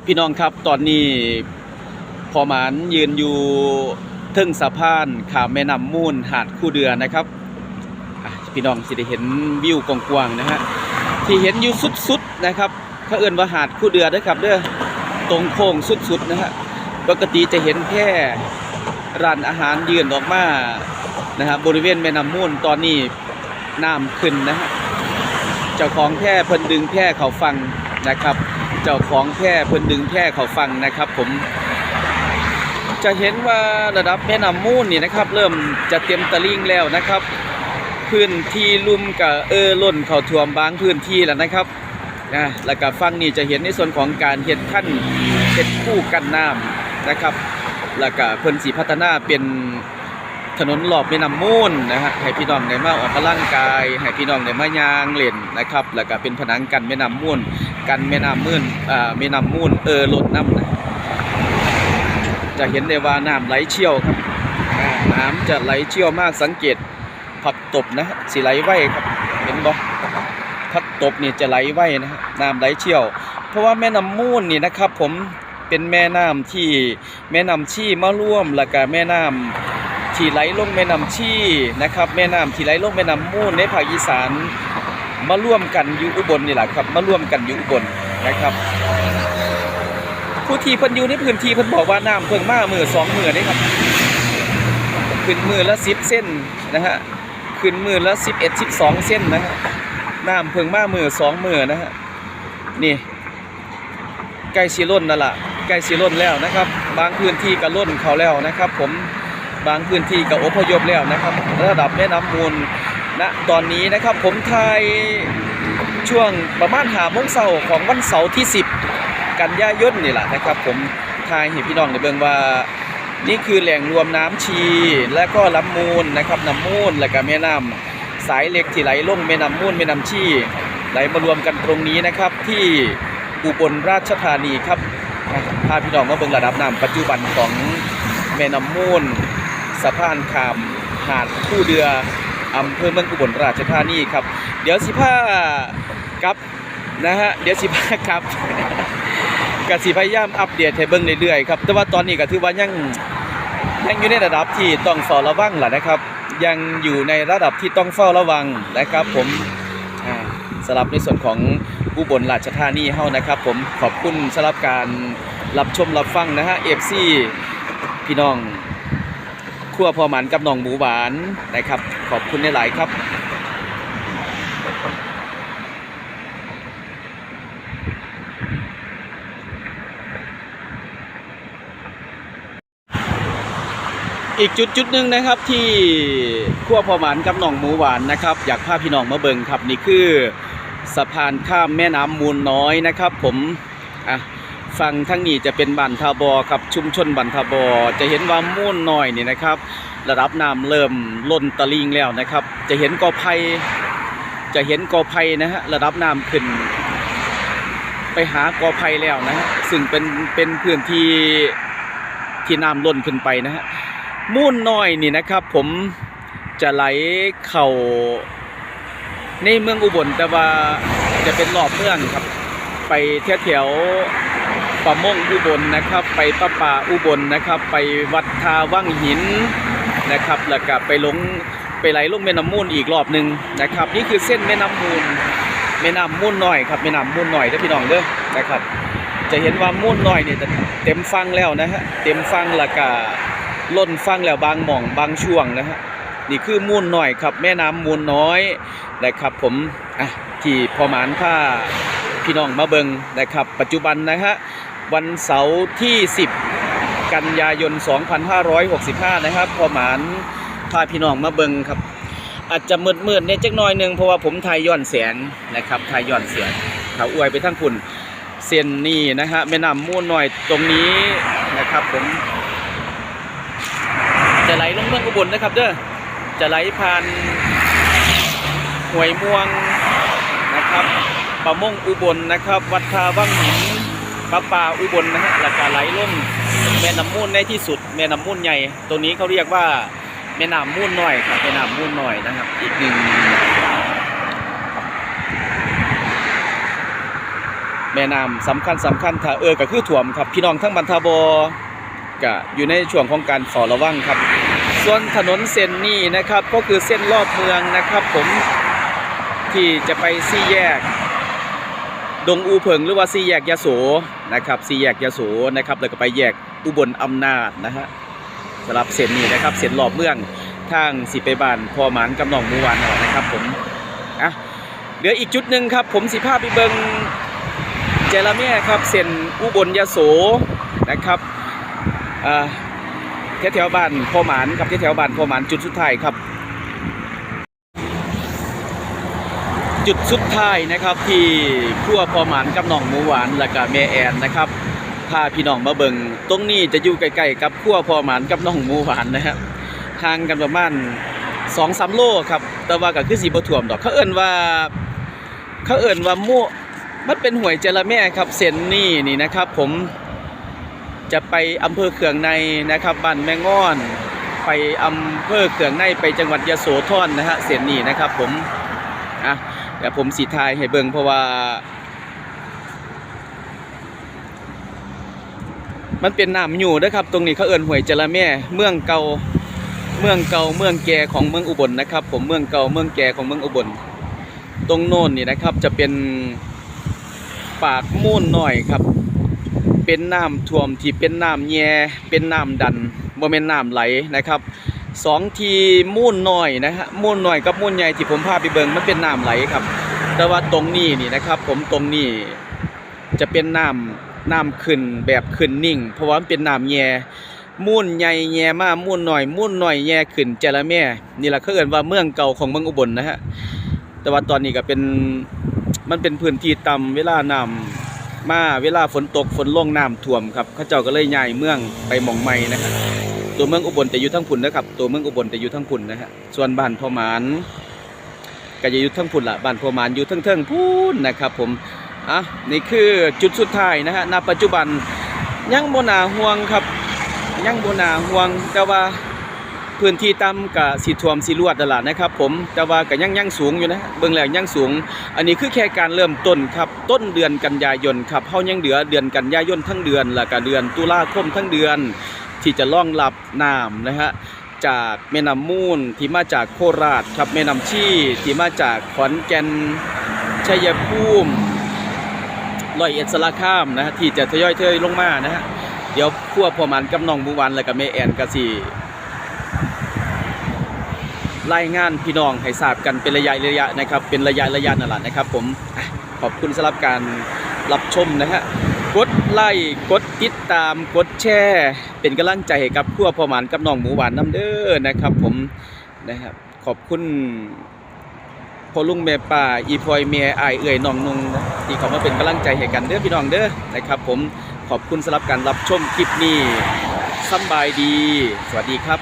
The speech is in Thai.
ครับพี่น้องครับตอนนี้พอหมานยืนอยู่ทึ่งสะพานขามแม่น้ำมูลหาดคู่เดือนะครับพี่น้องสิได้เห็นวิวกว้างๆนะฮะที่เห็นอยู่สุดๆนะครับเขาเอื่นว่าหาดคู่เดือเด้อครับเด้อตรงโค้งสุดๆนะฮะปกติจะเห็นแค่ร้านอาหารยืนออกมานะฮะบริเวณแม่น้ำมูลตอนนี้น้ำขึ้นนะฮะเจ้าของแพร่เพิ่นดึงแพร่เขาฟังนะครับ เจ้าของแพร่เพิ่นดึงแพร่เขาฟังนะครับ ผม จะเห็นว่าระดับแม่น้ำมูลนี่นะครับ เริ่มจะเต็มตะลิ่งแล้วนะครับพื้นที่ลุ่มกับเออล้นเข้าท่วมบางพื้นที่แล้วนะครับนะแล้วก็ฟังนี่จะเห็นในส่วนของการเฮ็ดขั้นเฮ็ดคู่กันน้ำนะครับ แล้วก็เพิ่นสีพัฒนาเป็นถนนรอบแม่น้ำมูลนะฮะให้พี่น้องได้มาออกกำลังกายให้พี่น้องได้มายางเล่นนะครับ แล้วก็เป็นผนังกันแม่น้ำมูล กันแม่น้ำมูลอ่าแม่น้ำมูลเออลดน้ำนะจะเห็นได้ว่าน้ำไหลเชี่ยวครับ น้ำจะไหลเชี่ยวมากสังเกตผักตบนะสิไหลไหวครับ เห็นบ่ผักตบนี่จะไหลไหวนะฮะน้ำไหลเชี่ยว เพราะว่าแม่น้ำมูลนี่นะครับ ผมเป็นแม่น้ำที่แม่น้ำชี่มาร่วมแล้วก็แม่น้ำที่ไหลลงแม่น้ำชี่นะครับ แม่น้ำที่ไหลลงแม่น้ำมูลในภาคอีสาน มาร่วมกันอยู่อุบลนี่แหละครับ มาร่วมกันอยู่อุบลนะครับ ผู้ที่เพิ่นอยู่ในพื้นที่เพิ่นบอกว่าน้ำเพิ่งมามือสองมือนี่ครับขึ้นมือละสิบเส้นนะฮะขึ้นมือละสิบเอ็ดสิบสองเส้นนะฮะน้ำเพิ่งมามือสองมือนะฮะนี่ใกล้สิล้นนั่นแหละใกล้สิล้นแล้วนะครับ บางพื้นที่ก็ล้นเขาแล้วนะครับ ผมบางพื้นที่ก็อพยพแล้วนะครับ ระดับแม่น้ำมูล ณตอนนี้นะครับผมทายช่วงประมาณหาโมงเช้าของวันเสาร์ที่ 10 กันยายนนี่แหละนะครับ ผมทายให้พี่น้องได้เบิ่งว่านี่คือแหล่งรวมน้ำชีและก็ลำมูลนะครับน้ำมูลและก็แม่น้ำสายเหล็กที่ไหลลงแม่น้ำมูลแม่น้ำชีไหลมารวมกันตรงนี้นะครับที่อุบลราชธานีครับพาพี่น้องมาเบิ่งระดับน้ำปัจจุบันของแม่น้ำมูลสะพานขามหาดคู่เดือ อำเภอเมืองอุบลราชธานีครับ เดี๋ยวสิพากับนะฮะเดี๋ยวสิพากับกสิพยายามอัปเดตให้เบิ่งเรื่อยๆครับแต่ว่าตอนนี้ก็ถือว่ายังยังอยู่ในระดับที่ต้องเฝ้าระวังแหละนะครับ ยังอยู่ในระดับที่ต้องเฝ้าระวังนะครับ ผมสำหรับในส่วนของอุบลราชธานีเฮานะครับ ผมขอบคุณสำหรับการรับชมรับฟังนะฮะ FC พี่น้อง ครัวพอหมันกับน้องหมูหวานนะครับ ขอบคุณหลาย ๆ ครับอีกจุดจุดหนึ่งนะครับที่ขั้วพอหมานกับน้องหมูหวานนะครับ อยากพาพี่น้องมาเบิ่งครับนี่คือสะพานข้ามแม่น้ำมูลน้อยนะครับ ผมอะ ฝั่งทั้งนี้จะเป็นบันทาบอครับชุมชนบันทาบอ จะเห็นว่ามูลน้อยนี่นะครับ ระดับน้ำเริ่มล้นตะลิงแล้วนะครับ จะเห็นกอไผ่จะเห็นกอไผ่นะฮะระดับน้ำขึ้น ไปหากอไผ่แล้วนะฮะซึ่งเป็นเป็นพื้นที่ที่น้ำล้นขึ้นไปนะฮะมูลน้อยนี่นะครับ ผมจะไหลเข่าในเมืองอุบลแต่ว่าจะเป็นรอบเมืองครับ ไปแถวแถว ป่ามงอุบลนะครับ ไปป้าป่าอุบลนะครับ ไปวัดทาว่างหินนะครับ แล้วก็ไปลงไปไหลลงแม่น้ำมูลอีกรอบหนึ่งนะครับ นี่คือเส้นแม่น้ำมูลแม่น้ำมูลหน้อยครับแม่น้ำมูลหน้อยเด้อพี่น้องเด้อนะครับ จะเห็นว่ามูลหน้อยเนี่ยเต็มฟังแล้วนะฮะเต็มฟังแล้วก็ล้นฟังแล้วบางหม่องบางช่วงนะฮะนี่คือมูลหน้อยครับ แม่น้ำมูลน้อยนะครับ ผมอะที่พอมานผ้าพี่น้องมาเบิงนะครับ ปัจจุบันนะฮะ วันเสาร์ที่ 10 กันยายน 2565 นะครับ พอหมานพาพี่น้องมาเบิงครับ อาจจะมืดๆเนี่ยจักหน่อยหนึงเพราะว่าผมถ่ายย้อนแสงนะครับถ่ายย้อนแสงเขาอวยไปทั้งคุณเส้นนี่นะฮะแม่น้ำมูลน้อยตรงนี้นะครับผม จะไหลลงเมืองอุบลนะครับเด้อจะไหลผ่านห้วยม่วงนะครับป่ามงอุบลนะครับ วัดทาวังหิน ปลาป่าอุบลนะฮะแล้วก็ไหลลงแม่น้ำมูลในที่สุด แม่น้ำมูลใหญ่ตรงนี้เขาเรียกว่าแม่น้ำมูลน้อยครับแม่น้ำมูลน้อยนะครับ อีกหนึ่งแม่น้ำสำคัญสำคัญถ้าเออก็คือถ่วมครับ พี่น้องทั้งบรรทาบก็อยู่ในช่วงของการฝ้าระวังครับ ส่วนถนนเส้นนี้นะครับ ก็คือเส้นรอบเมืองนะครับ ผมที่จะไปสี่แยก ดงอูเพิงหรือว่าสี่แยกยโสนะครับสี่แยกยโสนะครับแล้วก็ไปแยกอุบลอำนาจนะฮะสำหรับเส้นนี้นะครับเส้นรอบเมืองทางสิไปบ้านพอหมานกำนองมูวานเอานะครับผมอะเหลืออีกจุดหนึ่งครับ ผมสิพาไปเบิงเจรเม่ครับเส้นอุบลยโสนะครับอ่าแถวๆบ้านพอหมานกับแถวๆบ้านพอหมานจุดสุดท้ายครับ จุดสุดท้ายนะครับที่ครัวพอหมานกับน้องหมูหวานและก็แม่แอนนะครับพาพี่น้องมาเบิงตรงนี้จะอยู่ใกล้ๆกับครัวพอหมานกับน้องหมูหวานนะครับห่างกันประมาณสองสามโลครับ แต่ว่าก็คือสีบ่ท่วมดอกเขาเอิ้นว่าเขาเอิ้นว่ามั่วมันเป็นหวยเจระแม่ครับเส้นนี้นี่นะครับ ผมจะไปอำเภอเขืองในนะครับบ้านแม่ง่อน ไปอำเภอเขืองในไปจังหวัดยโสธรนะฮะเส้นนี้นะครับ ผมอะ เดี๋ยวผมสีทายให้เบิ่งเพราะว่า มันเป็นน้ำอยู่นะครับ ตรงนี้เขาเอิ้นห้วยจระแม่ เมืองเก่าเมืองเก่าเมืองแก่ของเมืองอุบลนะครับ ผมเมืองเก่าเมืองแก่ของเมืองอุบล ตรงโน้นนี่นะครับ จะเป็นปากมูนหน่อยครับ เป็นน้ำท่วมที่เป็นน้ำแย่เป็นน้ำดันบ่แม่นน้ำไหลนะครับ สองทีมูนหน้อยนะฮะมูนหน้อยกับมูนใหญ่ที่ผมพาไปเบิงมันเป็นน้ำไหลครับ แต่ว่าตรงนี้นี่นะครับ ผมตรงนี้จะเป็นน้ำน้ำขึ้นแบบขึ้นนิ่ง เพราะว่ามันเป็นน้ำแย่มูนใหญ่แย่มากมูนหน้อยมูนหน้อยแย่ขึ้นเจระแม่ นี่แหละเขาเอิ้นว่าเมืองเก่าของเมืองอุบลนะฮะแต่ว่าตอนนี้ก็เป็นมันเป็นพื้นที่ต่ำเวลาน้ำมาเวลาฝนตกฝนลงน้ำท่วมครับเขาเจ้าก็เลยย้ายเมืองไปหม่องใหม่นะฮะ ตัวเมืองอุบลแต่อยู่ทั้งพุ่นนะครับ ตัวเมืองอุบลแต่อยู่ทั้งพุ่นนะฮะส่วนบ้านพ่อหมานก็จะอยู่ทั้งพุ่นละบ้านพมานอยู่ทั้งเทิงพูนนะครับผมอะนี่คือจุดสุดท้ายนะฮะณปัจจุบันยังโบนาห่วงครับยังโบนาห่วงแต่ว่าพื้นที่ต่ำกับสีทวมสีลวดตลาดนะครับ ผมแต่ว่าก็ยังยังสูงอยู่นะเบื้องแรกยังสูง อันนี้คือแค่การเริ่มต้นครับ ต้นเดือนกันยายนครับเฮายังเหลือเดือนกันยายนทั้งเดือนแล้วก็เดือนตุลาคมทั้งเดือน ที่จะล่องรับน้ำนะฮะจากแม่น้ำมูลที่มาจากโคราชครับแม่น้ำชี่ที่มาจากขอนแก่นชัยภูมิร้อยเอ็ดสารคามนะฮะที่จะทยอยเทยลงมานะฮะเดี๋ยวพวพอมันกับน้องบุวันแล้วก็แม่แอนกสิรายงานพี่น้องให้ทราบกันเป็นระยะระยะนะครับ เป็นระยะระยะนั่นแหละนะครับ ผมขอบคุณสำหรับการรับชมนะฮะ กดไลค์กดติดตามกดแชร์เป็นกำลังใจให้กับครัวพ่อหมานกับน้องหมูหวานน้ำเด้อนะครับผมนะครับขอบคุณพ่อลุงแม่ป้าอีพลอยเมียไอเอื่อยน้องนุงนะที่เขามาเป็นกำลังใจให้กันเด้อพี่น้องเด้อนะครับ ผมขอบคุณสำหรับการรับชมคลิปนี้สบายดี สวัสดีครับ